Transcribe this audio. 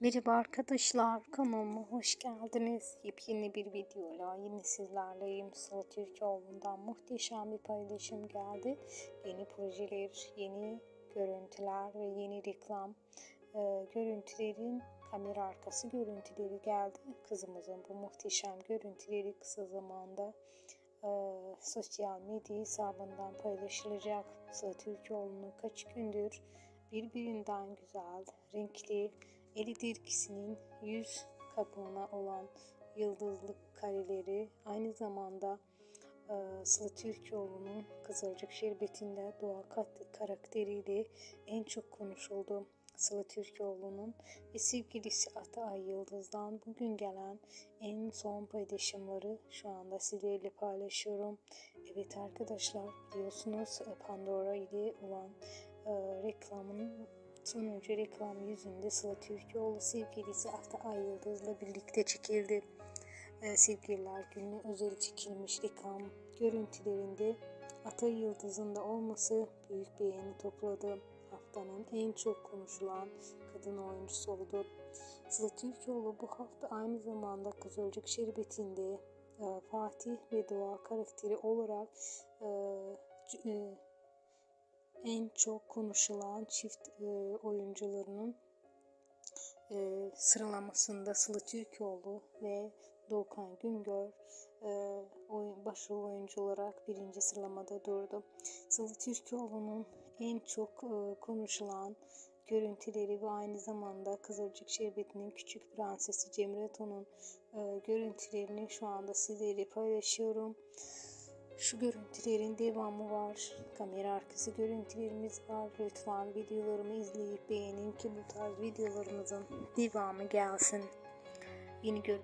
Merhaba arkadaşlar, kanalıma hoş geldiniz. Yepyeni bir videoyla yine sizlerleyim. Sıla Türkoğlu'ndan muhteşem bir paylaşım geldi. Yeni projeler, yeni görüntüler ve yeni reklam e, görüntülerin kamera arkası görüntüleri geldi. Kızımızın bu muhteşem görüntüleri kısa zamanda e, sosyal medya hesabından paylaşılacak. Sıla Türkoğlu'nu kaç gündür birbirinden güzel, renkli, eli dirkisinin yüz kabuğuna olan yıldızlık kareleri aynı zamanda e, Sıla Türkoğlu'nun Kızılcık Şerbeti'nde doğa kat karakteriyle en çok konuşuldu. Sıla Türkoğlu'nun ve sevgilisi Atay Yıldız'dan bugün gelen en son paylaşımları şu anda sizlerle paylaşıyorum. Evet arkadaşlar biliyorsunuz Pandora ile olan e, reklamın sonucu reklam yüzünde Sıla Türkoğlu sevgilisi Atay Yıldız'la birlikte çekildi. E, sevgililer gününe özel çekilmiş reklam görüntülerinde Atay Yıldız'ın da olması büyük beğeni topladı. Haftanın en çok konuşulan kadın oyuncusu oldu. Sıla Türkoğlu bu hafta aynı zamanda Kızılcık Şerbeti'nde e, Fatih ve Doğa karakteri olarak e, e, en çok konuşulan çift e, oyuncularının e, sıralamasında Sıla Türkoğlu ve Doğukan Güngör e, oyun, başrol oyuncu olarak birinci sıralamada durdu. Sıla Türkoğlu'nun en çok e, konuşulan görüntüleri ve aynı zamanda Kızılcık Şerbeti'nin küçük prensesi Cemre Ton'un e, görüntülerini şu anda sizlerle paylaşıyorum. Şu görüntülerin devamı var. Kamera arkası görüntülerimiz var. Lütfen videolarımı izleyip beğenin ki bu tarz videolarımızın devamı gelsin. Yeni gör